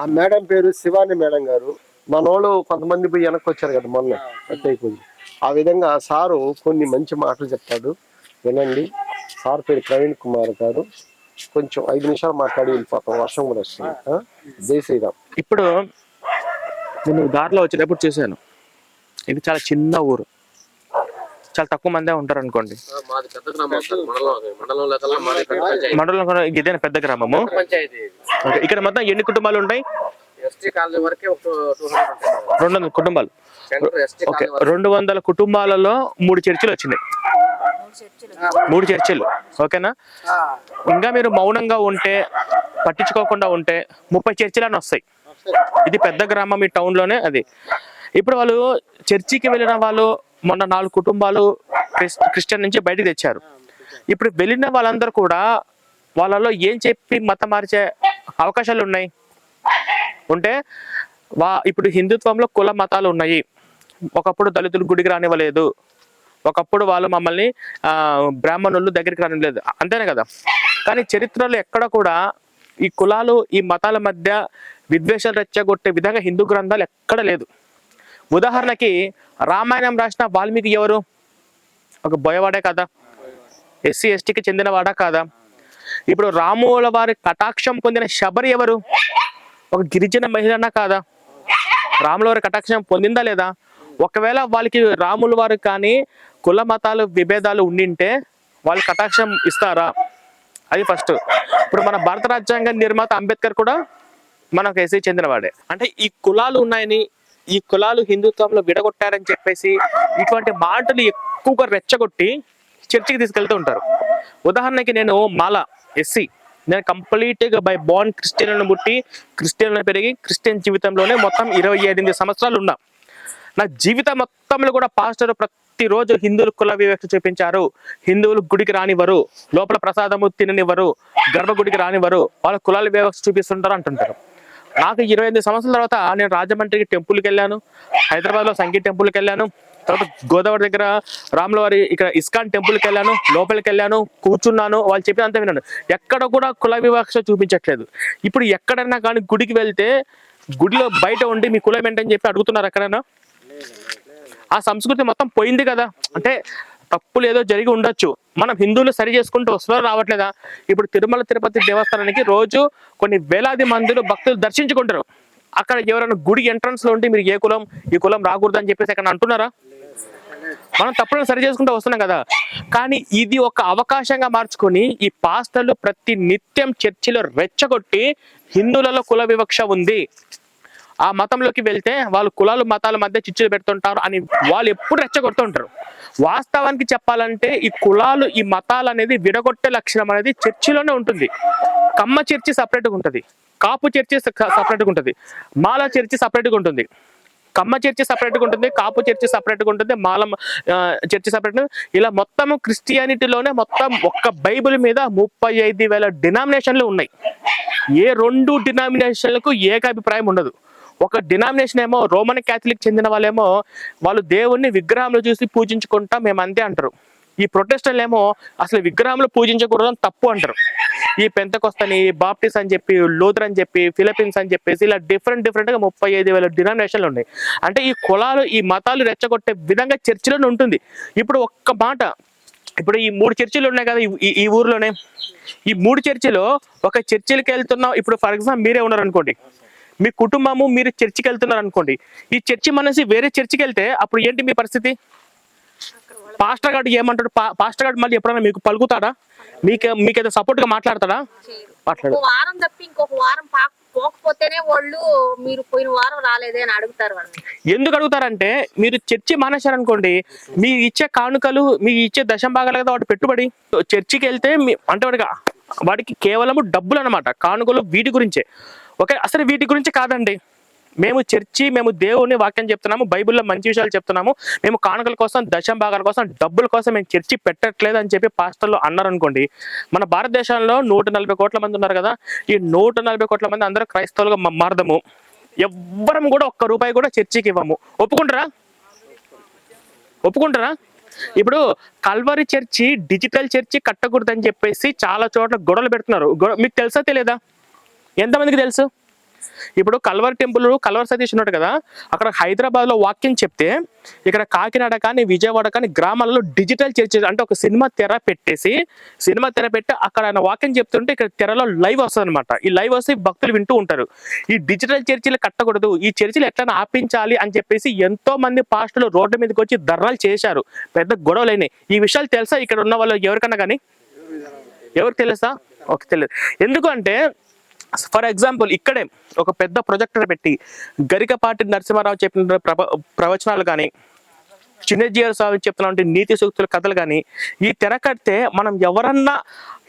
ఆ మేడం పేరు శివాని మేడం గారు. మన వాళ్ళు కొంతమంది పోయి వెనక్కి వచ్చారు కదా మొన్న అయిపోయింది ఆ విధంగా సారు కొన్ని మంచి మాటలు చెప్తాడు. వినండి. సార్ పేరు ప్రవీణ్ కుమార్ గారు. కొంచెం ఐదు నిమిషాలు మాట్లాడి వెళ్ళిపోతాం. వర్షం కూడా వస్తుంది? జై శ్రీరామ్. ఇప్పుడు నేను దారిలో వచ్చేటప్పుడు చూశాను. ఇది చాలా చిన్న ఊరు. చాలా తక్కువ మందే ఉంటారు అనుకోండి మాది పెద్ద గ్రామం సార్. మండలం ఇదేనా పెద్ద గ్రామము. ఇక్కడ మొత్తం ఎన్ని కుటుంబాలు ఉంటాయి? ఎస్టీ కాలనీ వరకే. రెండు వందల కుటుంబాలు. ఓకే రెండు వందల కుటుంబాలలో మూడు చర్చిలు వచ్చినాయి. మూడు చర్చిలు ఓకేనా? ఇంకా మీరు మౌనంగా ఉంటే పట్టించుకోకుండా ఉంటే ముప్పై చర్చిలని వస్తాయి. ఇది పెద్ద గ్రామం ఈ టౌన్లోనే అది. ఇప్పుడు వాళ్ళు చర్చికి వెళ్ళిన వాళ్ళు మొన్న నాలుగు కుటుంబాలు క్రిస్- క్రిస్టియన్ నుంచి బయటకు తెచ్చారు. ఇప్పుడు వెళ్ళిన వాళ్ళందరూ కూడా వాళ్ళలో ఏం చెప్పి మతం మార్చే అవకాశాలు ఉన్నాయి? ఉంటే వా ఇప్పుడు హిందుత్వంలో కుల మతాలు ఉన్నాయి. ఒకప్పుడు దళితులు గుడికి రానివ్వలేదు. ఒకప్పుడు వాళ్ళు మమ్మల్ని బ్రాహ్మణులు దగ్గరికి రానివ్వలేదు. అంతేనే కదా? కానీ చరిత్రలో ఎక్కడ కూడా ఈ కులాలు ఈ మతాల మధ్య విద్వేషాలు రెచ్చగొట్టే విధంగా హిందూ గ్రంథాలు ఎక్కడ లేదు. ఉదాహరణకి రామాయణం రాసిన వాల్మీకి ఎవరు? ఒక బోయవాడే కదా? ఎస్సీ ఎస్టీకి చెందినవాడా కాదా? ఇప్పుడు రాముల వారి కటాక్షం పొందిన శబరి ఎవరు? ఒక గిరిజన మహిళనా కాదా? రాముల వారి కటాక్షం పొందిందా లేదా? ఒకవేళ వాళ్ళకి రాముల వారు కానీ కుల మతాలు విభేదాలు ఉండింటే వాళ్ళు కటాక్షం ఇస్తారా? అది ఫస్ట్. ఇప్పుడు మన భారత రాజ్యాంగ నిర్మాత అంబేద్కర్ కూడా మనకు ఎస్సీ చెందినవాడే. అంటే ఈ కులాలు ఉన్నాయని ఈ కులాలు హిందుత్వంలో విడగొట్టారని చెప్పేసి ఇటువంటి మాటలు ఎక్కువగా రెచ్చగొట్టి చర్చికి తీసుకెళ్తూ ఉంటారు. ఉదాహరణకి నేను మాల ఎస్సీ. నేను కంప్లీట్గా బై బాన్ క్రిస్టియన్ పుట్టి క్రిస్టియన్ పెరిగి క్రిస్టియన్ జీవితంలోనే మొత్తం ఇరవై ఎనిమిది సంవత్సరాలు ఉన్నా. నా జీవితం మొత్తంలో కూడా పాస్టర్ ప్రతిరోజు హిందువులు కుల వివక్ష చూపించారు. హిందువులు గుడికి రానివ్వరు. లోపల ప్రసాదము తిననివ్వరు. గర్భగుడికి రానివ్వరు. వాళ్ళ కులాల వివక్ష చూపిస్తుంటారు అంటుంటారు. నాకు ఇరవై ఎనిమిది సంవత్సరాల తర్వాత నేను రాజమండ్రికి టెంపుల్కి వెళ్ళాను. హైదరాబాద్లో సంగీత టెంపుల్కి వెళ్ళాను. తర్వాత గోదావరి దగ్గర రాములవారి ఇక్కడ ఇస్కాన్ టెంపుల్కి వెళ్ళాను లోపలికి వెళ్ళాను కూర్చున్నాను వాళ్ళు చెప్పినంత విన్నాను. ఎక్కడ కూడా కుల వివక్ష చూపించట్లేదు. ఇప్పుడు ఎక్కడైనా కానీ గుడికి వెళ్తే గుడిలో బయట ఉండి మీ కులం ఏంటని చెప్పి అడుగుతున్నారు ఎక్కడైనా? ఆ సంస్కృతి మొత్తం పోయింది కదా. అంటే తప్పులు ఏదో జరిగి ఉండొచ్చు. మనం హిందువులు సరి చేసుకుంటూ వస్తున్నారు రావట్లేదా? ఇప్పుడు తిరుమల తిరుపతి దేవస్థానానికి రోజు కొన్ని వేలాది మందిలో భక్తులు దర్శించుకుంటారు. అక్కడ ఎవరైనా గుడి ఎంట్రన్స్లో ఉంటే మీరు ఏ కులం ఈ కులం రాకూడదు అని చెప్పేసి అక్కడ అంటున్నారా? మనం తప్పులను సరి చేసుకుంటూ వస్తున్నాం కదా. కానీ ఇది ఒక అవకాశంగా మార్చుకొని ఈ పాస్టర్లు ప్రతి నిత్యం చర్చిలో రెచ్చగొట్టి హిందువులలో కుల వివక్ష ఉంది. ఆ మతంలోకి వెళ్తే వాళ్ళు కులాలు మతాల మధ్య చిచ్చులు పెడుతుంటారు అని వాళ్ళు ఎప్పుడు రెచ్చగొడుతుంటారు. వాస్తవానికి చెప్పాలంటే ఈ కులాలు ఈ మతాలు అనేది విడగొట్టే లక్షణం అనేది చర్చిలోనే ఉంటుంది. కమ్మ చర్చి సపరేట్గా ఉంటుంది. కాపు చర్చి సపరేట్గా ఉంటుంది. మాల చర్చి సపరేట్గా ఉంటుంది. కమ్మ చర్చి సపరేట్గా ఉంటుంది కాపు చర్చి సపరేట్గా ఉంటుంది మాలమ్మ చర్చి సపరేట్ ఇలా మొత్తం క్రిస్టియానిటీలోనే మొత్తం ఒక్క బైబిల్ మీద ముప్పై ఐదు వేల డినామినేషన్లు ఉన్నాయి. ఏ రెండు డినామినేషన్లకు ఏకాభిప్రాయం ఉండదు. ఒక డినామినేషన్ ఏమో రోమన్ క్యాథలిక్ చెందిన వాళ్ళేమో వాళ్ళు దేవుణ్ణి విగ్రహంలో చూసి పూజించుకుంటాం మేము అంతే అంటారు. ఈ ప్రొటెస్టర్లు ఏమో అసలు విగ్రహంలో పూజించకూడదు అని తప్పు అంటారు. ఈ పెంతకొస్తని బాప్టిస్ అని చెప్పి లూథర్ అని చెప్పి ఫిలిపీన్స్ అని చెప్పేసి ఇలా డిఫరెంట్ డిఫరెంట్గా ముప్పై ఐదు వేల డినామినేషన్లు ఉన్నాయి. అంటే ఈ కులాలు ఈ మతాలు రెచ్చగొట్టే విధంగా చర్చిలోనే ఉంటుంది. ఇప్పుడు ఒక్క మాట ఇప్పుడు ఈ మూడు చర్చిలు ఉన్నాయి కదా ఈ- ఈ ఊర్లోనే. ఈ మూడు చర్చిలో ఒక చర్చిలకి వెళ్తున్నాం. ఇప్పుడు ఫర్ ఎగ్జాంపుల్ మీరే ఉన్నారు అనుకోండి మీ కుటుంబము మీరు చర్చికి వెళ్తున్నారు అనుకోండి ఈ చర్చి మనసి వేరే చర్చికి వెళ్తే అప్పుడు ఏంటి మీ పరిస్థితి? పాస్టర్ గారు ఏమంటాడు? పాస్టర్ గారు మళ్ళీ ఎప్పుడైనా మీకు పలుకుతాడా? మీకు మీకైతే సపోర్ట్గా మాట్లాడతాడా మాట్లాడు. వారం తప్పి ఇంకొక వారం పోకపోతేనే వాళ్ళు మీరు పోయిన వారం రాలేదే అని అడుగుతారు ఎందుకు అడుగుతారంటే మీరు చర్చి మానేశారనుకోండి మీ ఇచ్చే కానుకలు మీ ఇచ్చే దశం భాగాలు కదా వాటి పెట్టుబడి. చర్చికి వెళ్తే మీ అంటే వాడికి వాడికి కేవలము డబ్బులు అనమాట కానుకలు వీటి గురించే. ఓకే అసలు వీటి గురించి కాదండి. మేము చర్చి మేము దేవుని వాక్యం చెప్తున్నాము బైబిల్లో మంచి విషయాలు చెప్తున్నాము. మేము కానుకల కోసం దశం భాగాల కోసం డబ్బుల కోసం మేము చర్చి పెట్టట్లేదు అని చెప్పి పాస్టర్లు అన్నారు అనుకోండి మన భారతదేశంలో నూట నలభై కోట్ల మంది ఉన్నారు కదా ఈ నూట నలభై కోట్ల మంది అందరూ క్రైస్తవులుగా మ- మారదము. ఎవ్వరం కూడా ఒక్క రూపాయి కూడా చర్చికి ఇవ్వము. ఒప్పుకుంటారా? ఒప్పుకుంటారా? ఇప్పుడు కల్వరి చర్చి డిజిటల్ చర్చి కట్టకూడదని చెప్పేసి చాలా చోట్ల గొడవలు పెడుతున్నారు. మీకు తెలుసా తెలియదా? ఎంతమందికి తెలుసు? ఇప్పుడు కల్వర్ టెంపుల్ కల్వర్ సతీష్ ఉన్నాడు కదా అక్కడ హైదరాబాద్లో వాకింగ్ వాక్యం చెప్తే ఇక్కడ కాకినాడ కానీ విజయవాడ కానీ గ్రామాలలో డిజిటల్ చర్చ అంటే ఒక సినిమా తెర పెట్టేసి సినిమా తెర పెట్టి అక్కడ ఆయన వాక్యం చెప్తుంటే ఇక్కడ తెరలో లైవ్ వస్తుంది అనమాట ఈ లైవ్ వస్తే భక్తులు వింటూ ఉంటారు. ఈ డిజిటల్ చర్చిలు కట్టకూడదు. ఈ చర్చిలు ఎట్లా ఆపించాలి అని చెప్పేసి ఎంతో మంది పాస్టులు రోడ్డు మీదకి వచ్చి ధర్నాలు చేశారు. పెద్ద గొడవలైనాయి. ఈ విషయాలు తెలుసా? ఇక్కడ ఉన్న వాళ్ళు ఎవరికన్నా కానీ? ఎవరికి తెలుసా? ఓకే తెలియదు ఎందుకు అంటే ఫర్ ఎగ్జాంపుల్ ఇక్కడే ఒక పెద్ద ప్రొజెక్టర్ పెట్టి గరికపాటి నరసింహారావు చెప్పిన ప్రవ- ప్రవచనాలు కానీ చిన్నజీఆర్ స్వామి చెప్తున్నటువంటి నీతి సూక్తుల కథలు కానీ ఈ తెర కడితే మనం ఎవరన్నా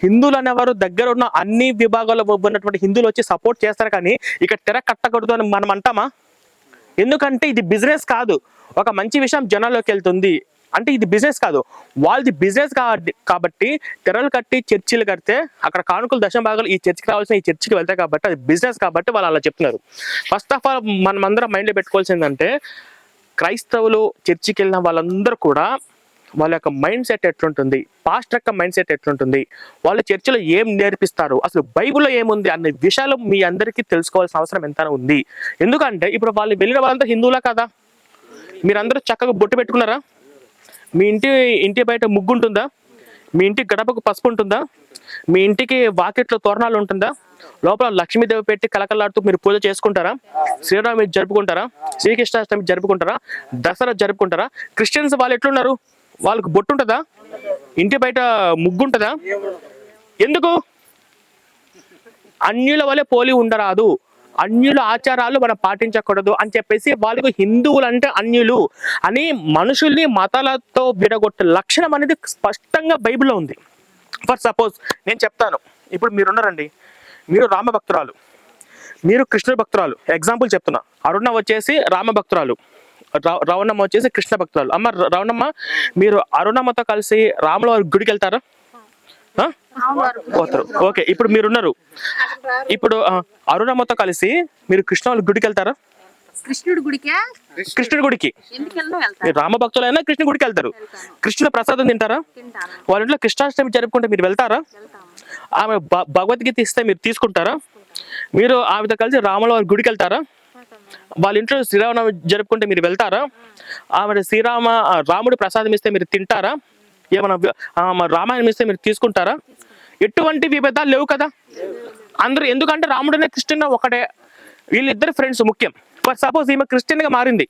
హిందువులు అనేవారు దగ్గర ఉన్న అన్ని విభాగాల్లో ఉన్నటువంటి హిందువులు వచ్చి సపోర్ట్ చేస్తారు కానీ ఇక్కడ తెర కట్టకూడదు అని మనం అంటామా ఎందుకంటే ఇది బిజినెస్ కాదు. ఒక మంచి విషయం జనాల్లోకి వెళ్తుంది. అంటే ఇది బిజినెస్ కాదు. వాళ్ళది బిజినెస్ కాబట్టి తెరలు కట్టి చర్చిలు కడితే అక్కడ కానుకలు దశ భాగాలు ఈ చర్చికి రావాల్సిన ఈ చర్చికి వెళ్తాయి కాబట్టి అది బిజినెస్ కాబట్టి వాళ్ళు అలా చెప్తున్నారు. ఫస్ట్ ఆఫ్ ఆల్ మనం అందరం మైండ్లో పెట్టుకోవాల్సిందంటే క్రైస్తవులు చర్చికి వెళ్ళిన వాళ్ళందరూ కూడా వాళ్ళ యొక్క మైండ్ సెట్ ఎట్లుంటుంది? పాస్ట్ యొక్క మైండ్ సెట్ ఎట్లుంటుంది? వాళ్ళ చర్చిలో ఏం నేర్పిస్తారు? అసలు బైబిల్లో ఏముంది? అనే విషయాలు మీ అందరికీ తెలుసుకోవాల్సిన అవసరం ఎంత ఉంది. ఎందుకంటే ఇప్పుడు వాళ్ళు వెళ్ళిన వాళ్ళంతా హిందువులా కదా? మీరందరూ చక్కగా బొట్టు పెట్టుకున్నారా? మీ ఇంటి ఇంటి బయట ముగ్గు ఉంటుందా మీ ఇంటి గడపకు పసుపు ఉంటుందా మీ ఇంటికి వాకిట్లో తోరణాలు ఉంటుందా లోపల లక్ష్మీదేవి పెట్టి కలకలాడుతూ మీరు పూజ చేసుకుంటారా? శ్రీరామి జరుపుకుంటారా? శ్రీకృష్ణాష్టమి జరుపుకుంటారా? దసరా జరుపుకుంటారా? క్రిస్టియన్స్ వాళ్ళు ఎట్లున్నారు? వాళ్ళకు బొట్టు ఉంటుందా ఇంటి బయట ముగ్గు ఉంటుందా ఎందుకు? అన్యుల వలె పోలి ఉండరాదు. అన్యుల ఆచారాలు మనం పాటించకూడదు అని చెప్పేసి వాళ్ళకు హిందువులు అంటే అన్యులు. అని మనుషుల్ని మతాలతో విడగొట్టే లక్షణం అనేది స్పష్టంగా బైబిల్లో ఉంది. ఫర్ సపోజ్ నేను చెప్తాను. ఇప్పుడు మీరున్నారండి. మీరు రామ భక్తురాలు మీరు కృష్ణ భక్తురాలు. ఎగ్జాంపుల్ చెప్తున్నా. అరుణ వచ్చేసి రామ భక్తురాలు రా- రవణమ్మ వచ్చేసి కృష్ణ భక్తురాలు. అమ్మ రావణమ్మ రవణమ్మ మీరు అరుణమ్మతో కలిసి రాముల గుడికి వెళ్తారా? పోతారు. ఓకే ఇప్పుడు మీరున్నారు. ఇప్పుడు ఆ, అరుణమ్మతో కలిసి మీరు కృష్ణ గుడికి వెళ్తారా? కృష్ణుడి గుడికే? కృష్ణుడి గుడికి. మీరు రామ భక్తులైనా కృష్ణ గుడికి వెళ్తారు. కృష్ణుల ప్రసాదం తింటారా? వాళ్ళ ఇంట్లో కృష్ణాష్టమి జరుపుకుంటే మీరు వెళ్తారా? ఆమె భగవద్గీత ఇస్తే మీరు తీసుకుంటారా? మీరు ఆమెతో కలిసి రాముల వారి గుడికి వెళ్తారా? వాళ్ళ ఇంట్లో శ్రీరామనవమి జరుపుకుంటే మీరు వెళ్తారా? ఆమె శ్రీరామ రాముడు ప్రసాదం ఇస్తే మీరు తింటారా? ఏమైనా వి- ఆమె రామాయణం ఇస్తే మీరు తీసుకుంటారా? ఎటువంటి విభేదాలు లేవు కదా? అందరూ ఎందుకంటే రాముడనే కృష్ణ ఒకటే. వీళ్ళిద్దరు ఫ్రెండ్స్ ముఖ్యం. ఫర్ సపోజ్ ఈమె క్రిస్టియన్గా మారింది.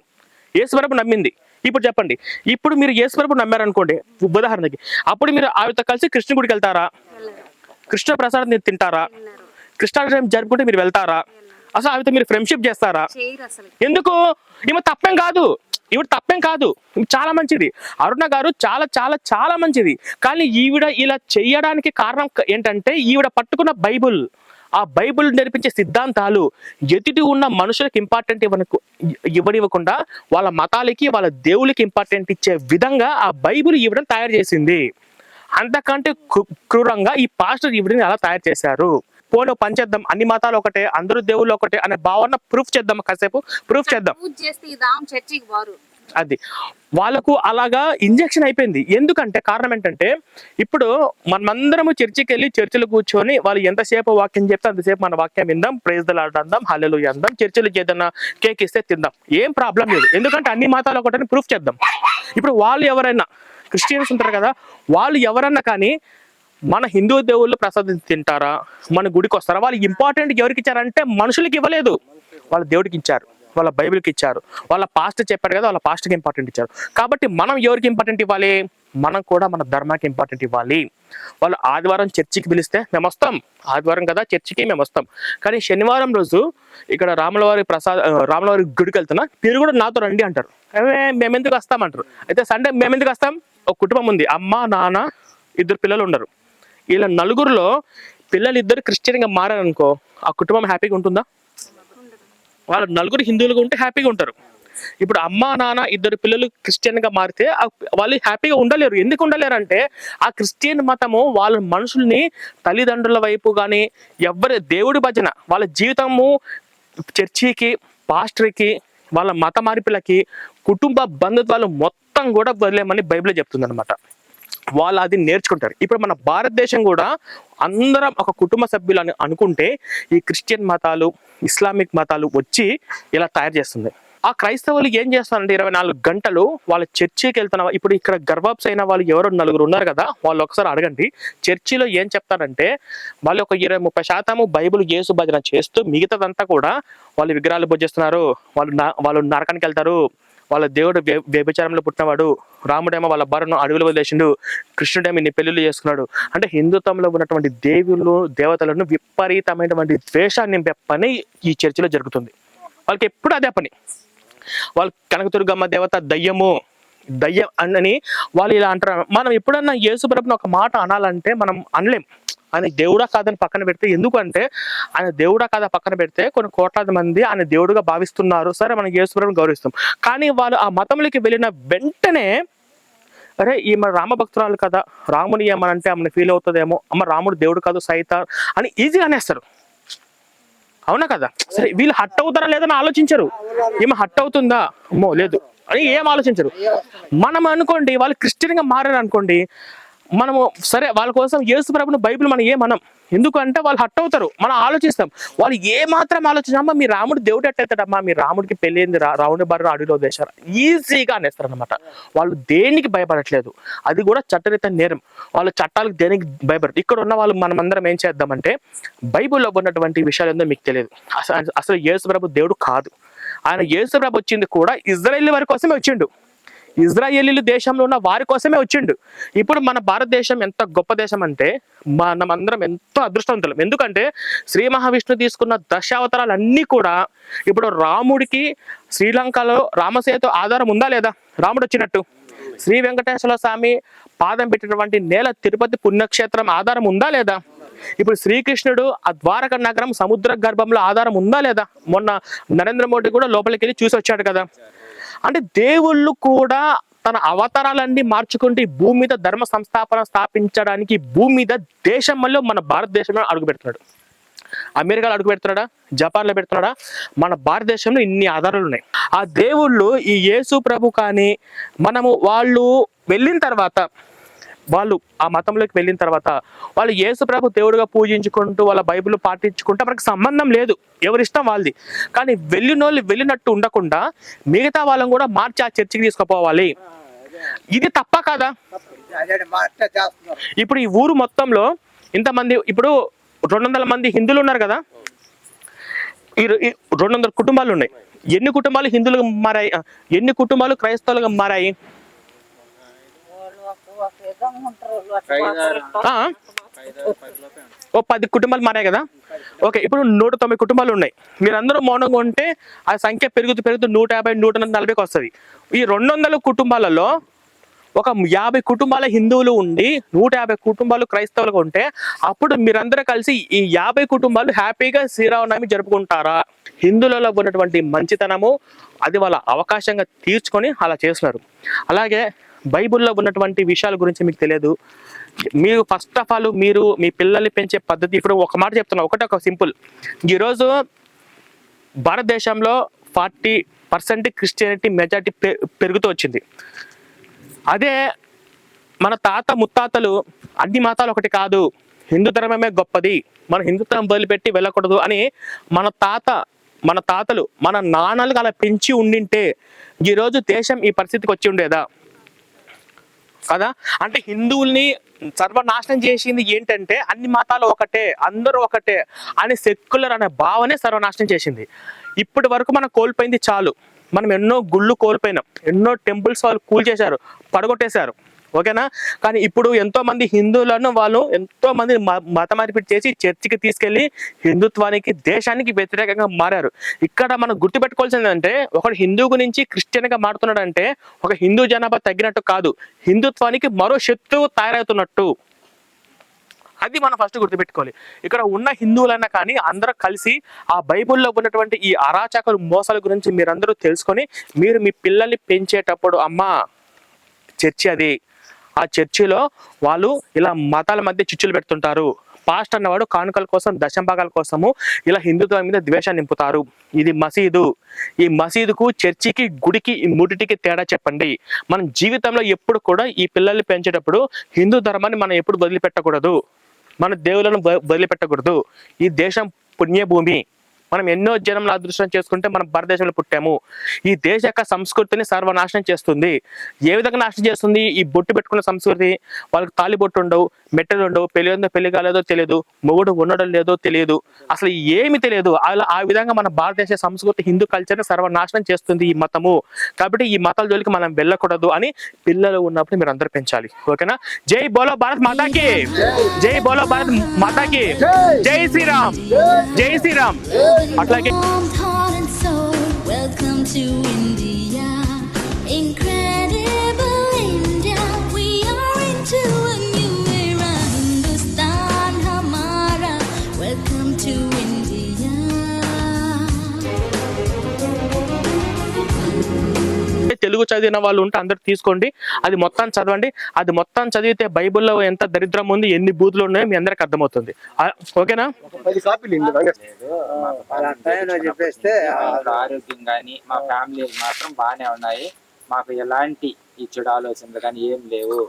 యేసువరపు నమ్మింది. ఇప్పుడు చెప్పండి. ఇప్పుడు మీరు యేసువరపు నమ్మారనుకోండి ఉదాహరణకి అప్పుడు మీరు ఆవిడతో కలిసి కృష్ణ గుడికి వెళ్తారా? కృష్ణ ప్రసాదం తింటారా? కృష్ణాష్టమి జరుపుకుంటే మీరు వెళ్తారా? అసలు ఆవిడతో మీరు ఫ్రెండ్షిప్ చేస్తారా? ఎందుకు? ఈమె తప్పేం కాదు. ఈవిడ తప్పేం కాదు. చాలా మంచిది. అరుణ గారు చాలా చాలా చాలా మంచిది. కానీ ఈవిడ ఇలా చేయడానికి కారణం ఏంటంటే ఈవిడ పట్టుకున్న బైబుల్. ఆ బైబుల్ నేర్పించే సిద్ధాంతాలు ఎదుటి ఉన్న మనుషులకు ఇంపార్టెంట్ ఇవ్వనకు ఇవ్వనివ్వకుండా వాళ్ళ మతాలకి వాళ్ళ దేవులకి ఇంపార్టెంట్ ఇచ్చే విధంగా ఆ బైబుల్ ఇవ్వడం తయారు చేసింది. అంతకంటే క్రూరంగా ఈ పాస్టర్ ఈవిడని అలా తయారు చేశారు. పోనీ చేద్దాం. అన్ని మతాలు ఒకటే అందరూ దేవుళ్ళు ఒకటే అనే భావన ప్రూఫ్ చేద్దాం కాసేపు. ప్రూఫ్ చేద్దాం. అది. వాళ్ళకు అలాగా ఇంజెక్షన్ అయిపోయింది. ఎందుకంటే కారణం ఏంటంటే ఇప్పుడు మనమందరము చర్చికి వెళ్ళి చర్చిలో కూర్చొని వాళ్ళు ఎంతసేపు వాక్యం చెప్తే అంతసేపు మన వాక్యం విందాం. ప్రైజ్ దలాడ్ అందాం. హల్లెలు అందాం. చర్చిలో ఏదైనా కేక్ ఇస్తే తిందాం. ఏం ప్రాబ్లం లేదు. ఎందుకంటే అన్ని మతాలు ఒకటని ప్రూఫ్ చేద్దాం. ఇప్పుడు వాళ్ళు ఎవరైనా క్రిస్టియన్స్ ఉంటారు కదా వాళ్ళు ఎవరన్నా కానీ మన హిందూ దేవుళ్ళు ప్రసాదం తింటారా? మన గుడికి వస్తారా? వాళ్ళు ఇంపార్టెంట్ ఎవరికి ఇచ్చారంటే మనుషులకి ఇవ్వలేదు. వాళ్ళ దేవుడికి ఇచ్చారు. వాళ్ళ బైబిల్కి ఇచ్చారు. వాళ్ళ పాస్ట్ చెప్పారు కదా వాళ్ళ పాస్ట్కి ఇంపార్టెంట్ ఇచ్చారు. కాబట్టి మనం ఎవరికి ఇంపార్టెంట్ ఇవ్వాలి? మనం కూడా మన ధర్మానికి ఇంపార్టెంట్ ఇవ్వాలి. వాళ్ళు ఆదివారం చర్చికి పిలిస్తే మేము వస్తాం. ఆదివారం కదా చర్చికి మేము వస్తాం. కానీ శనివారం రోజు ఇక్కడ రాములవారి ప్రసాద్ రాములవారి గుడికి వెళ్తున్నా మీరు కూడా నాతో రండి అంటారు. మేమెందుకు మేము ఎందుకు వస్తాం అంటారు. అయితే సండే మేము ఎందుకు వస్తాం? ఒక కుటుంబం ఉంది. అమ్మ నాన్న ఇద్దరు పిల్లలు ఉండరు. వీళ్ళ నలుగురిలో పిల్లలు ఇద్దరు క్రిస్టియన్గా మారారనుకో ఆ కుటుంబం హ్యాపీగా ఉంటుందా? వాళ్ళ నలుగురు హిందువులుగా ఉంటే హ్యాపీగా ఉంటారు. ఇప్పుడు అమ్మ నాన్న ఇద్దరు పిల్లలు క్రిస్టియన్గా మారితే వాళ్ళు హ్యాపీగా ఉండలేరు. ఎందుకు ఉండలేరు అంటే ఆ క్రిస్టియన్ మతము వాళ్ళ మనుషుల్ని తల్లిదండ్రుల వైపు కానీ ఎవరి దేవుడి భజన వాళ్ళ జీవితము చర్చికి పాస్టర్కి వాళ్ళ మత మార్పులకి కుటుంబ బంధుత్వాలు మొత్తం కూడా వదిలేమని బైబిల్ చెప్తుంది అనమాట వాళ్ళు అది నేర్చుకుంటారు. ఇప్పుడు మన భారతదేశం కూడా అందరం ఒక కుటుంబ సభ్యులు అని అనుకుంటే ఈ క్రిస్టియన్ మతాలు ఇస్లామిక్ మతాలు వచ్చి ఇలా తయారు చేస్తుంది. ఆ క్రైస్తవులు ఏం చేస్తారంటే ఇరవై నాలుగు గంటలు వాళ్ళ చర్చికి వెళ్తున్న ఇప్పుడు ఇక్కడ గర్భాప్స్ అయిన వాళ్ళు ఎవరో నలుగురు ఉన్నారు కదా వాళ్ళు ఒకసారి అడగండి. చర్చిలో ఏం చెప్తారంటే వాళ్ళు ఒక ఇరవై ముప్పై శాతము బైబిల్ యేసు భజన చేస్తూ మిగతాదంతా కూడా వాళ్ళు విగ్రహాలు పూజిస్తున్నారు వాళ్ళు వాళ్ళు నరకానికి వెళ్తారు వాళ్ళ దేవుడు వ్యభిచారంలో పుట్టినవాడు రాముడేమో వాళ్ళ భార్యను అడవులు వదిలేసిండు కృష్ణుడేమో ఇన్ని పెళ్ళిళ్ళు చేసుకున్నాడు. అంటే హిందుత్వంలో ఉన్నటువంటి దేవుళ్ళు దేవతలను విపరీతమైనటువంటి ద్వేషాన్ని నింపే పని ఈ చర్చిలో జరుగుతుంది. వాళ్ళకి ఎప్పుడు అదే పని. వాళ్ళు కనకదుర్గమ్మ దేవత దయ్యము దయ్యం అని వాళ్ళు ఇలా అంటారు. మనం ఎప్పుడన్నా యేసుప్రభుని ఒక మాట అనాలంటే మనం అనలేం. ఆయన దేవుడా కాదని పక్కన పెడితే ఎందుకంటే ఆయన దేవుడా కాదా పక్కన పెడితే కొన్ని కోట్లాది మంది ఆయన దేవుడుగా భావిస్తున్నారు. సరే మనం యేసుప్రభుని గౌరవిస్తాం. కానీ వాళ్ళు ఆ మతంలోకి వెళ్ళిన వెంటనే అరే ఈమె రామభక్తురాలు కదా రాముని ఏమనంటే ఆమెను ఫీల్ అవుతుందేమో అమ్మ రాముడు దేవుడు కాదు సైత అని ఈజీగా అనేస్తారు. అవునా కదా? సరే వీళ్ళు హట్ అవుతారా లేదని ఆలోచించరు. ఈమె హట్ అవుతుందా? అమ్మో లేదు. అని ఏం ఆలోచించరు. మనం అనుకోండి వాళ్ళు క్రిస్టియన్గా మారారు అనుకోండి మనము సరే వాళ్ళ కోసం యేసు ప్రభుని బైబిల్ మనం ఏమనం ఎందుకంటే వాళ్ళు హట్ అవుతారు. మనం ఆలోచిస్తాం. వాళ్ళు ఏ మాత్రం ఆలోచించమ్మా మీ రాముడు దేవుడు ఎట్టయితాడమ్మా మీ రాముడికి పెళ్ళింది రా బర్ర బారిన అడవిలో దేశారు ఈజీగా అనేస్తారు అనమాట వాళ్ళు దేనికి భయపడట్లేదు? అది కూడా చట్టరీత నేరం. వాళ్ళ చట్టాలకు దేనికి భయపడరు? ఇక్కడ ఉన్న వాళ్ళు మనం అందరం ఏం చేద్దామంటే బైబిల్లో ఉన్నటువంటి విషయాలు ఏందో మీకు తెలియదు. అసలు అసలు యేసు ప్రభు దేవుడు కాదు. ఆయన యేసు ప్రభు వచ్చింది కూడా ఇజ్రాయెల్ వారి కోసమే వచ్చిండు. ఇజ్రాయేలీలు దేశంలో ఉన్న వారి కోసమే వచ్చిండు. ఇప్పుడు మన భారతదేశం ఎంత గొప్ప దేశం అంటే మనమందరం ఎంతో అదృష్టవంతులం. ఎందుకంటే శ్రీ మహావిష్ణు తీసుకున్న దశావతారాలు అన్నీ కూడా ఇప్పుడు రాముడికి శ్రీలంకలో రామసేతు ఆధారం ఉందా లేదా? రాముడు వచ్చినట్టు. శ్రీ వెంకటేశ్వర స్వామి పాదం పెట్టినటువంటి నేల తిరుపతి పుణ్యక్షేత్రం ఆధారం ఉందా లేదా? ఇప్పుడు శ్రీకృష్ణుడు ఆ ద్వారక నగరం సముద్ర గర్భంలో ఆధారం ఉందా లేదా? మొన్న నరేంద్ర మోడీ కూడా లోపలికి వెళ్ళి చూసి వచ్చాడు కదా. అంటే దేవుళ్ళు కూడా తన అవతారాలన్నీ మార్చుకుంటే భూమి మీద ధర్మ సంస్థాపన స్థాపించడానికి భూమి మీద దేశంలో మన భారతదేశంలో అడుగు పెడుతున్నాడు అమెరికాలో అడుగు పెడుతున్నాడా జపాన్లో పెడుతున్నాడా? మన భారతదేశంలో ఇన్ని ఆధారాలు ఉన్నాయి. ఆ దేవుళ్ళు ఈ యేసు ప్రభు కానీ మనము వాళ్ళు వెళ్ళిన తర్వాత వాళ్ళు ఆ మతంలోకి వెళ్ళిన తర్వాత వాళ్ళు యేసు ప్రభు పూజించుకుంటూ వాళ్ళ బైబిల్ పాటించుకుంటూ మనకు సంబంధం లేదు. ఎవరిష్టం వాళ్ళది. కానీ వెళ్ళిన వాళ్ళు వెళ్ళినట్టు ఉండకుండా మిగతా వాళ్ళని కూడా మార్చి ఆ చర్చికి తీసుకుపోవాలి. ఇది తప్ప కదా? ఇప్పుడు ఈ ఊరు మొత్తంలో ఇంతమంది ఇప్పుడు రెండు వందల మంది హిందువులు ఉన్నారు కదా? ఈ రెండు వందల కుటుంబాలు ఉన్నాయి. ఎన్ని కుటుంబాలు హిందువులుగా మారాయి? ఎన్ని కుటుంబాలు క్రైస్తవులుగా మారాయి? ఓ పది కుటుంబాలు మారాయి కదా? ఓకే ఇప్పుడు నూట తొంభై కుటుంబాలు ఉన్నాయి. మీరందరూ మౌనంగా ఉంటే ఆ సంఖ్య పెరుగుతూ పెరుగుతూ నూట యాభై నూట నలభైకి వస్తుంది. ఈ రెండు వందల కుటుంబాలలో ఒక యాభై కుటుంబాల హిందువులు ఉండి నూట యాభై కుటుంబాలు క్రైస్తవులుగా ఉంటే అప్పుడు మీరందరూ కలిసి ఈ యాభై కుటుంబాలు హ్యాపీగా శ్రీరామనవమి జరుపుకుంటారా? హిందువులలో ఉన్నటువంటి మంచితనము అది వాళ్ళ అవకాశంగా తీర్చుకొని అలా చేస్తున్నారు. అలాగే బైబిల్లో ఉన్నటువంటి విషయాల గురించి మీకు తెలియదు. మీరు ఫస్ట్ ఆఫ్ ఆల్ మీరు మీ పిల్లల్ని పెంచే పద్ధతి ఇప్పుడు ఒక మాట చెప్తున్నా ఒకటే ఒక సింపుల్. ఈరోజు భారతదేశంలో ఫార్టీ పర్సెంట్ క్రిస్టియానిటీ మెజార్టీ పెరుగుతూ వచ్చింది. అదే మన తాత ముత్తాతలు అన్ని మతాలు ఒకటి కాదు హిందూ ధర్మమే గొప్పది మన హిందుత్వం వదిలిపెట్టి వెళ్ళకూడదు అని మన తాత మన తాతలు మన నాన్నలు అలా పెంచి ఉండింటే ఈరోజు దేశం ఈ పరిస్థితికి వచ్చి ఉండేదా? కదా? అంటే హిందువుల్ని సర్వనాశనం చేసింది ఏంటంటే అన్ని మతాలు ఒకటే అందరూ ఒకటే అని సెక్యులర్ అనే భావనే సర్వనాశనం చేసింది. ఇప్పటి వరకు మనం కోల్పోయింది చాలు. మనం ఎన్నో గుళ్ళు కోల్పోయినాం. ఎన్నో టెంపుల్స్ వాళ్ళు కూల్ చేశారు పడగొట్టేశారు. ఓకేనా? కానీ ఇప్పుడు ఎంతో మంది హిందువులను వాళ్ళు ఎంతో మంది మ- మత మార్పిడి చేసి చర్చికి తీసుకెళ్ళి హిందుత్వానికి దేశానికి వ్యతిరేకంగా మారారు. ఇక్కడ మనం గుర్తుపెట్టుకోవాల్సింది అంటే ఒకడు హిందూ గురించి క్రిస్టియన్గా మారుతున్నాడు అంటే ఒక హిందూ జనాభా తగ్గినట్టు కాదు. హిందుత్వానికి మరో శత్రువు తయారవుతున్నట్టు. అది మనం ఫస్ట్ గుర్తుపెట్టుకోవాలి. ఇక్కడ ఉన్న హిందువులన్నా కానీ అందరూ కలిసి ఆ బైబిల్లో ఉన్నటువంటి ఈ అరాచకలు మోసాల గురించి మీరందరూ తెలుసుకొని మీరు మీ పిల్లల్ని పెంచేటప్పుడు అమ్మా చర్చి అది ఆ చర్చిలో వాళ్ళు ఇలా మతాల మధ్య చిచ్చులు పెడుతుంటారు. పాస్ట్ అన్నవాడు కానుకల కోసం దశంభాగాల కోసము ఇలా హిందుత్వం మీద ద్వేషాన్ని నింపుతారు. ఇది మసీదు. ఈ మసీదుకు చర్చికి గుడికి ఈ మూడిటికి తేడా చెప్పండి. మనం జీవితంలో ఎప్పుడు కూడా ఈ పిల్లల్ని పెంచేటప్పుడు హిందూ ధర్మాన్ని మనం ఎప్పుడు వదిలిపెట్టకూడదు. మన దేవులను వదిలిపెట్టకూడదు. ఈ దేశం పుణ్యభూమి. మనం ఎన్నో జన్మల అదృష్టం చేసుకుంటే మనం భారతదేశంలో పుట్టాము. ఈ దేశ యొక్క సంస్కృతిని సర్వనాశనం చేస్తుంది. ఏ విధంగా నాశనం చేస్తుంది? ఈ బొట్టు పెట్టుకున్న సంస్కృతి వాళ్ళకి తాలి బొట్టు ఉండవు మెట్టలు ఉండవు పెళ్ళి ఉందో పెళ్ళి కాలేదో తెలియదు మొగుడు ఉండడం లేదో తెలియదు. అసలు ఏమి తెలియదు. అలా ఆ విధంగా మన భారతదేశ సంస్కృతి హిందూ కల్చర్ని సర్వనాశనం చేస్తుంది ఈ మతము. కాబట్టి ఈ మతాల జోలికి మనం వెళ్ళకూడదు అని పిల్లలు ఉన్నప్పుడు మీరు అందరూ పెంచాలి. ఓకేనా? జై బోలో భారత్ మాతాకి! జై బోలో భారత్ మాతాకి! జై శ్రీరామ్! జై శ్రీరామ్! అట్లాగే తెలుగు చదివిన వాళ్ళు ఉంటే అందరు తీసుకోండి. అది మొత్తం చదవండి. అది మొత్తం చదివితే బైబిల్లో ఎంత దరిద్రం ఉంది ఎన్ని బూతులు ఉన్నాయో మీ అందరికి అర్థమవుతుంది. ఓకేనా? చెప్పేస్తే ఆరోగ్యం కానీ మా ఫ్యామిలీ మాత్రం బాగానే ఉన్నాయి. మాకు ఎలాంటి ఈ చెడు ఆలోచనలు కానీ ఏం లేవు.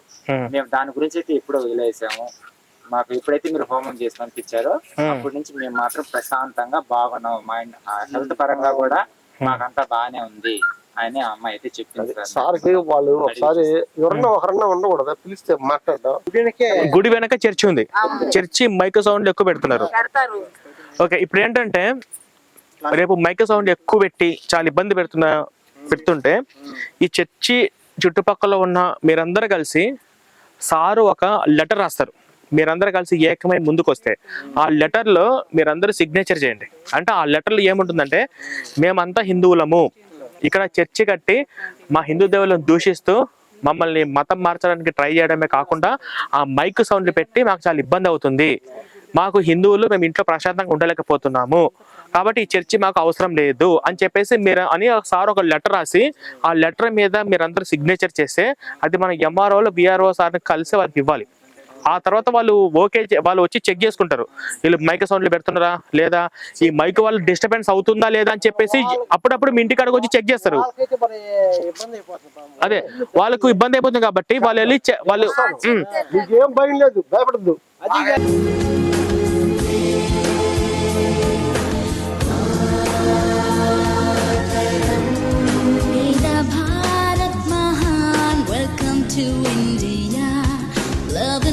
మేము దాని గురించి అయితే ఎప్పుడో వదిలేసాము. మాకు ఎప్పుడైతే మీరు హోమం చేసి పంపించారో. అప్పటి నుంచి మేము మాత్రం ప్రశాంతంగా బాగున్నాం మైండ్ హెల్త్ పరంగా కూడా మాకంతా బాగానే ఉంది. అని ఆ అమ్మాయి అయితే చెప్పింది సార్. సార్కి వాళ్ళు ఒకసారి ఎవరన్నా ఒకరన్నా ఉండకూడదా పిలిస్తే మాట్లాడదాం. గుడి వెనక చర్చి ఉంది. చర్చి మైక్ సౌండ్ ఎక్కువ పెడుతున్నారు. పెడతారు. ఓకే ఇప్పుడు ఏంటంటే రేపు మైక్ సౌండ్ ఎక్కువ పెట్టి చాలా ఇబ్బంది పెడుతున్న పెడుతుంటే ఈ చర్చి చుట్టుపక్కల ఉన్న మీరందరూ కలిసి సారు ఒక లెటర్ రాస్తారు. మీరందరూ కలిసి ఏకమై ముందుకు వస్తే ఆ లెటర్లో మీరందరూ సిగ్నేచర్ చేయండి. అంటే ఆ లెటర్లో ఏముంటుందంటే మేమంతా హిందువులము. ఇక్కడ చర్చి కట్టి మా హిందూ దేవులను దూషిస్తూ మమ్మల్ని మతం మార్చడానికి ట్రై చేయడమే కాకుండా ఆ మైక్ సౌండ్లు పెట్టి మాకు చాలా ఇబ్బంది అవుతుంది. మాకు హిందువులు మేము ఇంట్లో ప్రశాంతంగా ఉండలేకపోతున్నాము. కాబట్టి ఈ చర్చి మాకు అవసరం లేదు అని చెప్పేసి మీరు అని సార్ ఒక లెటర్ రాసి ఆ లెటర్ మీద మీరందరూ సిగ్నేచర్ చేస్తే అది మన ఎంఆర్ఓలు బీఆర్ఓ సార్ని కలిసి వాళ్ళకి ఇవ్వాలి. ఆ తర్వాత వాళ్ళు ఓకే వాళ్ళు వచ్చి చెక్ చేసుకుంటారు వీళ్ళు మైక్ సౌండ్లు పెడుతున్నారా లేదా ఈ మైక్ వాళ్ళు డిస్టర్బెన్స్ అవుతుందా లేదా అని చెప్పేసి అప్పుడప్పుడు మీ ఇంటికాడకు వచ్చి చెక్ చేస్తారు వాళ్ళకైతే మరి ఇబ్బంది అయిపోతుంది పాపం. అదే వాళ్ళకు ఇబ్బంది అయిపోతుంది కాబట్టి వాళ్ళు వెళ్ళి వాళ్ళు భయం లేదు భయపడద్దు to India. Love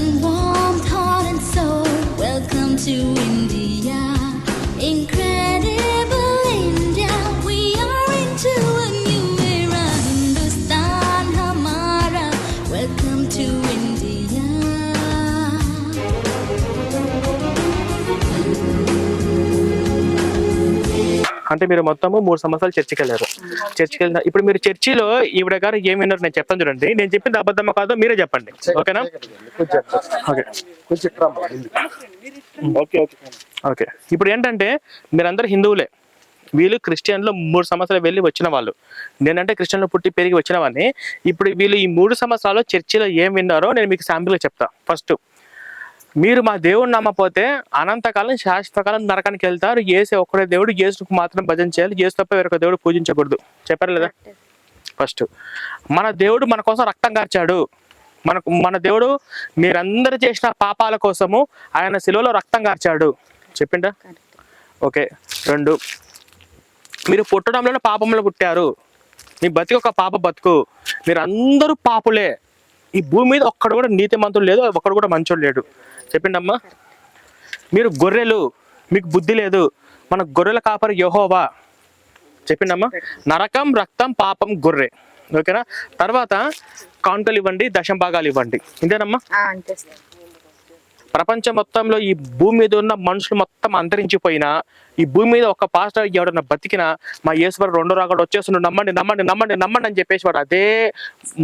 అంటే మీరు మొత్తము మూడు సంవత్సరాలు చర్చికి వెళ్ళారు చర్చికి వెళ్ళిన ఇప్పుడు మీరు చర్చిలో ఈవిడ గారు ఏం విన్నారు? నేను చెప్తాను చూడండి. నేను చెప్పింది అబద్ధమా కాదో మీరే చెప్పండి. ఓకేనా? ఓకే. Okay okay. ఓకే. ఇప్పుడు ఏంటంటే మీరందరూ హిందువులే. వీళ్ళు క్రిస్టియన్లో మూడు సంవత్సరాలు వెళ్ళి వచ్చిన వాళ్ళు. నేనంటే క్రిస్టియన్లో పుట్టి పెరిగి వచ్చిన వాడిని. ఇప్పుడు వీళ్ళు ఈ మూడు సంవత్సరాలు చర్చిలో ఏం విన్నారో నేను మీకు శాంపుల్గా చెప్తా. ఫస్ట్ మీరు మా దేవుడు నమ్మపోతే అనంతకాలం శాశ్వతకాలం నరకానికి వెళ్తారు. ఏసే ఒక్కడే దేవుడు ఏసుకు మాత్రం భజన చేయాలి. యేసు తప్ప వేరొక దేవుడు పూజించకూడదు. చెప్పారు లేదా? ఫస్ట్ మన దేవుడు మన కోసం రక్తం కార్చాడు. మనకు మన దేవుడు మీరందరూ చేసిన పాపాల కోసము ఆయన శిలువలో రక్తం కార్చాడు. చెప్పిండా ఓకే రెండు. మీరు పుట్టడంలోనే పాపంలో పుట్టారు. మీ బతికి ఒక పాప బతుకు. మీరు అందరూ పాపులే. ఈ భూమి మీద ఒక్కడు కూడా నీతిమంతుడు లేదు ఒక్కడు కూడా మంచోడు లేడు. చెప్పిండమ్మా? మీరు గొర్రెలు మీకు బుద్ధి లేదు మన గొర్రెల కాపరి యహోవా. చెప్పిండమ్మా? నరకం రక్తం పాపం గొర్రె. ఓకేనా? తర్వాత కానుకలు ఇవ్వండి దశం భాగాలు ఇవ్వండి. ఇంతేనమ్మా? ప్రపంచం మొత్తంలో ఈ భూమి మీద ఉన్న మనుషులు మొత్తం అంతరించిపోయినా ఈ భూమి మీద ఒక పాస్టర్ ఎవడన్నా బతికినా మా యేసువారు రెండో రాకడ వచ్చేస్తున్నాడు నమ్మండి నమ్మండి నమ్మండి నమ్మండి అని చెప్పేసి వాడు అదే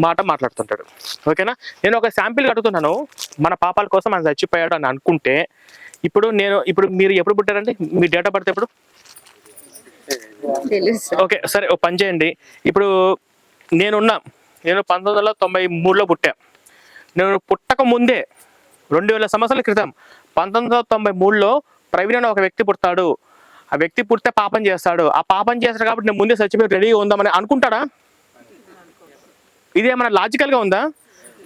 మాట మాట్లాడుతుంటాడు. ఓకేనా? నేను ఒక శాంపిల్ అడుగుతున్నాను. మన పాపాల కోసం ఆయన చచ్చిపోయాడు అని అనుకుంటే ఇప్పుడు నేను ఇప్పుడు మీరు ఎప్పుడు పుట్టారండి? మీ డేట్ ఆఫ్ బర్త్ ఎప్పుడు? ఓకే సరే ఓ పని చేయండి. ఇప్పుడు నేనున్నా నేను పంతొమ్మిది వందల తొంభై మూడులో పుట్టా. నేను పుట్టక ముందే రెండు వేల సంవత్సరాల క్రితం పంతొమ్మిది వందల తొంభై మూడులో ప్రవీణ్ ఒక వ్యక్తి పుడతాడు. ఆ వ్యక్తి పుడితే పాపం చేస్తాడు. ఆ పాపం చేస్తాడు కాబట్టి నేను ముందే చచ్చిపోయి రెడీగా ఉందామని అనుకుంటాడా? ఇది ఏమైనా లాజికల్గా ఉందా?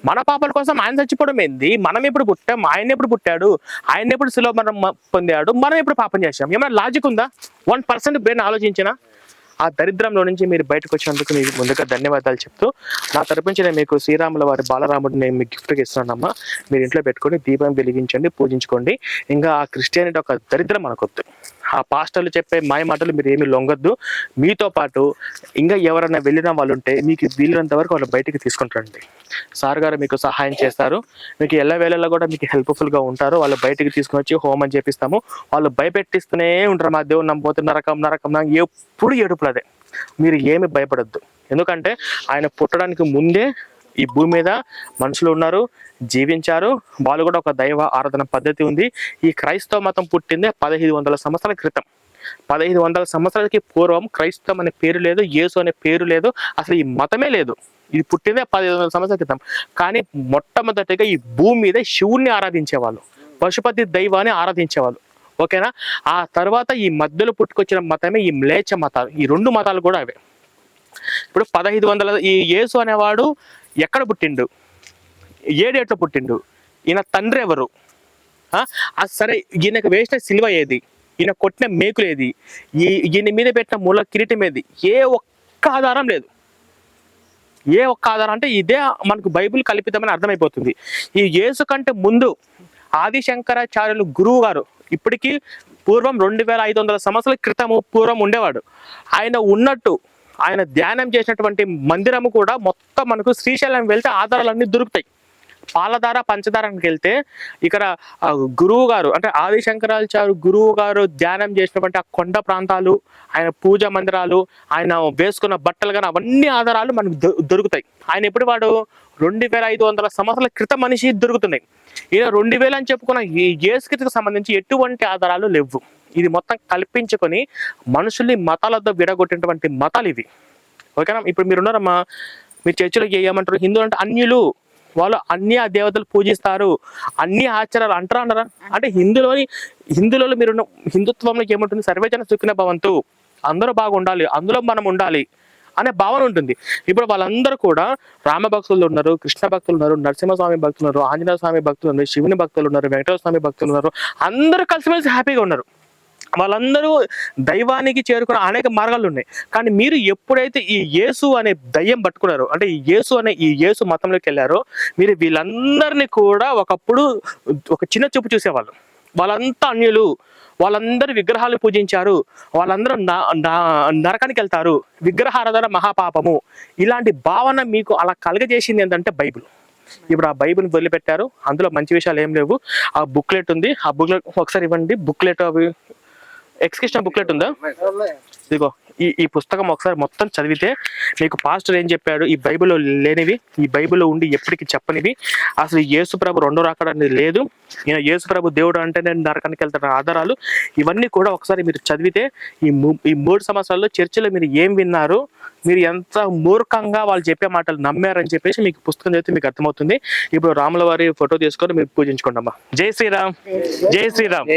మన పాపల కోసం ఆయన చచ్చిపోవడం ఏంది? మనం ఎప్పుడు పుట్టాం? ఆయన ఎప్పుడు పుట్టాడు? ఆయన ఎప్పుడు సులభ మనం పొందాడు? మనం ఎప్పుడు పాపం చేసాం ఏమైనా లాజిక్ ఉందా? వన్ పర్సెంట్ బ్రెయిన్ ఆలోచించినా? ఆ దరిద్రంలో నుంచి మీరు బయటకు వచ్చినందుకు మీకు ముందుగా ధన్యవాదాలు చెప్తూ నా తరపు నుంచి నేను మీకు శ్రీరాముల వారి బాలరాముడిని నేను మీకు గిఫ్ట్గా ఇస్తున్నానమ్మా. మీరు ఇంట్లో పెట్టుకొని దీపం వెలిగించండి పూజించుకోండి. ఇంకా ఆ క్రిస్టియానిటీ ఒక దరిద్రం మనకొద్దు. ఆ పాస్టర్లు చెప్పే మాయ మాటలు మీరు ఏమి లొంగొద్దు. మీతో పాటు ఇంకా ఎవరైనా వెళ్ళిన వాళ్ళు ఉంటే మీకు వీలైనంత వరకు వాళ్ళు బయటికి తీసుకుంటారండి సార్ గారు మీకు సహాయం చేస్తారు. మీకు ఎలా వేళల్లో కూడా మీకు హెల్ప్ఫుల్గా ఉంటారు. వాళ్ళు బయటికి తీసుకొని వచ్చి హోమం చేపిస్తాము వాళ్ళు భయపెట్టిస్తూనే ఉంటారు. మా దేవుడు నమ్మపోతే నరకం నరకం ఎప్పుడు ఏడుపులు అదే మీరు ఏమి భయపడద్దు. ఎందుకంటే ఆయన పుట్టడానికి ముందే ఈ భూమి మీద మనుషులు ఉన్నారు జీవించారు. వాళ్ళు కూడా ఒక దైవ ఆరాధన పద్ధతి ఉంది. ఈ క్రైస్తవ మతం పుట్టిందే పదహైదు వందల సంవత్సరాల క్రితం. పదహైదు వందల సంవత్సరాలకి పూర్వం క్రైస్తవం అనే పేరు లేదు యేసు అనే పేరు లేదు అసలు ఈ మతమే లేదు. ఇది పుట్టిందే పదిహేను వందల సంవత్సరాల క్రితం. కానీ మొట్టమొదటిగా ఈ భూమి మీద శివుణ్ణి ఆరాధించేవాళ్ళు పశుపతి దైవాన్ని ఆరాధించేవాళ్ళు. ఓకేనా? ఆ తర్వాత ఈ మధ్యలో పుట్టుకొచ్చిన మతమే ఈ మ్లేచ మతాలు. ఈ రెండు మతాలు కూడా అవే. ఇప్పుడు పదహైదు వందల ఈ యేసు అనేవాడు ఎక్కడ పుట్టిండు? ఏ డేట్లో పుట్టిండు? ఈయన తండ్రి ఎవరు? సరే ఈయనకు వేసిన సిల్వ ఏది? ఈయన కొట్టిన మేకులు ఏది? ఈ ఈయన మీద పెట్టిన మూల కిరీటం ఏది? ఏ ఒక్క ఆధారం లేదు. ఏ ఒక్క ఆధారం అంటే ఇదే మనకు బైబిల్ కల్పితమని అర్థమైపోతుంది. ఈ యేసు కంటే ముందు ఆదిశంకరాచార్యులు గురువు గారు ఇప్పటికీ పూర్వం రెండు వేల ఐదు వందల సంవత్సరాల క్రితము పూర్వం ఉండేవాడు. ఆయన ఉన్నట్టు ఆయన ధ్యానం చేసినటువంటి మందిరము కూడా మొత్తం మనకు శ్రీశైలం వెళ్తే ఆధారాలన్నీ దొరుకుతాయి. పాలధార పంచదారానికి వెళ్తే ఇక్కడ గురువు గారు అంటే ఆదిశంకరాచార్య గురువు గారు ధ్యానం చేసినటువంటి ఆ కొండ ప్రాంతాలు ఆయన పూజ మందిరాలు ఆయన వేసుకున్న బట్టలు కానీ అవన్నీ ఆధారాలు మనకు దొ- దొరుకుతాయి. ఆయన ఎప్పుడు వాడు? రెండు వేల ఐదు వందల సంవత్సరాల క్రితం మనిషి దొరుకుతున్నాయి. ఈయన రెండు వేలు అని చెప్పుకున్న ఈ యేసుక్రీస్తుకు సంబంధించి ఎటువంటి ఆధారాలు లేవు. ఇది మొత్తం కల్పించుకొని మనుషుల్ని మతాలతో విడగొట్టినటువంటి మతాలు ఇవి. ఓకేనా? ఇప్పుడు మీరున్నారమ్మా మీ మీరు చర్చిలో ఏమంటారు? హిందువులు అంటే అన్యులు. వాళ్ళు అన్ని ఆ దేవతలు పూజిస్తారు. అన్ని ఆచారాలు అంటారా అన్నారా? అంటే హిందులోని హిందువులలో మీరు హిందుత్వంలో ఏముంటుంది? సర్వేజన సుఖిన భవంతు అందరూ బాగుండాలి. అందులో మనం ఉండాలి. అనే భావన ఉంటుంది. ఇప్పుడు వాళ్ళందరూ కూడా రామ భక్తులు ఉన్నారు కృష్ణ భక్తులు ఉన్నారు నరసింహస్వామి భక్తులు ఉన్నారు ఆంజనేయ స్వామి భక్తులు ఉన్నారు శివుని భక్తులు ఉన్నారు వెంకటేశ్వర స్వామి భక్తులు ఉన్నారు అందరూ కలిసిమెలిసి హ్యాపీగా ఉన్నారు. వాళ్ళందరూ దైవానికి చేరుకున్న అనేక మార్గాలు ఉన్నాయి. కానీ మీరు ఎప్పుడైతే ఈ యేసు అనే దయ్యం పట్టుకున్నారో అంటే ఈ యేసు అనే ఈ యేసు మతంలోకి వెళ్ళారో మీరు వీళ్ళందరినీ కూడా ఒకప్పుడు ఒక చిన్న చూపు చూసేవాళ్ళు. వాళ్ళంతా అన్యులు. వాళ్ళందరూ విగ్రహాలు పూజించారు. వాళ్ళందరూ నా- నరకానికి వెళ్తారు. విగ్రహారాధన మహాపాపము. ఇలాంటి భావన మీకు అలా కలగజేసింది ఏంటంటే బైబిల్. ఇప్పుడు ఆ బైబిల్ వదిలిపెట్టారు. అందులో మంచి విషయాలు ఏం లేవు. ఆ బుక్లెట్ ఉంది. ఆ బుక్లెట్ ఒకసారి ఇవ్వండి. బుక్లెట్ అవి ఎక్స్కిషన్ బుక్లెట్ ఉందా? ఇదిగో ఈ ఈ పుస్తకం ఒకసారి మొత్తం చదివితే మీకు పాస్టర్ ఏం చెప్పాడు? ఈ బైబిల్లో లేనివి ఈ బైబిల్లో ఉండి ఎప్పటికీ చెప్పనివి. అసలు యేసు ప్రభు రెండో రాకడ అనేది లేదు. ఈయన యేసు ప్రభు దేవుడు అంటే నేను నరకానికి వెళ్తాను ఆధారాలు ఇవన్నీ కూడా ఒకసారి మీరు చదివితే ఈ ఈ మూడు సంవత్సరాల్లో చర్చిలో మీరు ఏం విన్నారు? మీరు ఎంత మూర్ఖంగా వాళ్ళు చెప్పే మాటలు నమ్మారని చెప్పేసి మీకు పుస్తకం చదివితే మీకు అర్థమవుతుంది. ఇప్పుడు రాముల వారి ఫోటో తీసుకొని మీరు పూజించుకోండి అమ్మా జై శ్రీరామ్. జై శ్రీరామ్.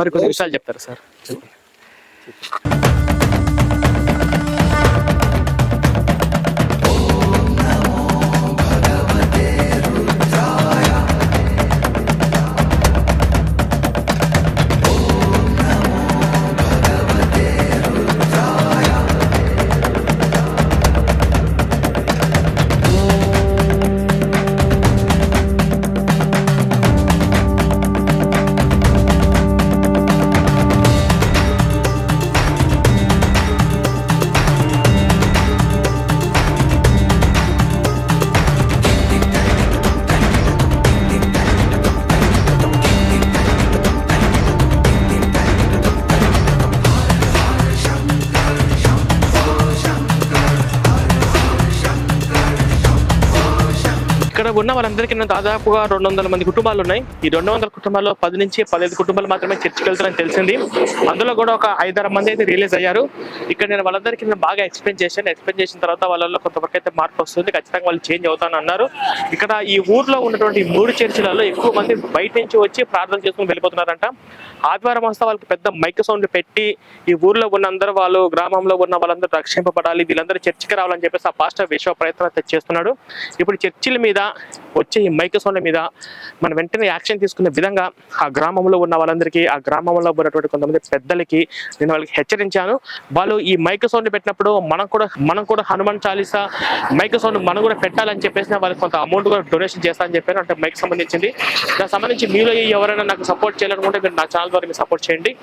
మరి కొన్ని విషయాలు చెప్తారు సార్? はい。ఉన్న వాళ్ళందరికీ నేను దాదాపుగా రెండు వందల మంది కుటుంబాలు ఉన్నాయి. ఈ రెండు వందల కుటుంబాల్లో పది నుంచి పదిహేను కుటుంబాలు మాత్రమే చర్చికి వెళ్తారని తెలిసింది. అందులో కూడా ఒక ఐదారు మంది అయితే రిలీజ్ అయ్యారు. ఇక్కడ నేను వాళ్ళందరికీ నేను బాగా ఎక్స్ప్లెయిన్ చేశాను. ఎక్స్ప్లెయిన్ చేసిన తర్వాత వాళ్ళలో కొంతవరకు అయితే మార్పు వస్తుంది. ఖచ్చితంగా వాళ్ళు చేంజ్ అవుతాను అన్నారు. ఇక్కడ ఈ ఊర్లో ఉన్నటువంటి మూడు చర్చిలలో ఎక్కువ మంది బయట నుంచి వచ్చి ప్రార్థన చేసుకుని వెళ్ళిపోతున్నారంట. ఆదివారం వస్తే వాళ్ళకి పెద్ద మైక్ సౌండ్ పెట్టి ఈ ఊర్లో ఉన్న అందరూ వాళ్ళు గ్రామంలో ఉన్న వాళ్ళందరూ రక్షింపబడాలి. వీళ్ళందరూ చర్చికి రావాలని చెప్పేసి ఆ పాస్టర్ విశ్వ ప్రయత్నం అయితే చేస్తున్నాడు. ఇప్పుడు చర్చిల మీద వచ్చే ఈ మైక్ మీద మనం వెంటనే యాక్షన్ తీసుకునే విధంగా ఆ గ్రామంలో ఉన్న వాళ్ళందరికీ ఆ గ్రామంలో ఉన్నటువంటి కొంతమంది పెద్దలకి నేను వాళ్ళకి హెచ్చరించాను. వాళ్ళు ఈ మైక్ పెట్టినప్పుడు మనం కూడా మనం కూడా హనుమాన్ చాలీసా మైక్ మనం కూడా పెట్టాలని చెప్పేసి వాళ్ళకి కొంత అమౌంట్ కూడా డొనేషన్ చేస్తానని చెప్పాను అంటే మైక్ సంబంధించింది. దానికి సంబంధించి మీలో ఎవరైనా నాకు సపోర్ట్ చేయాలనుకుంటే మీరు నా ఛానల్ ద్వారా మీరు సపోర్ట్ చేయండి.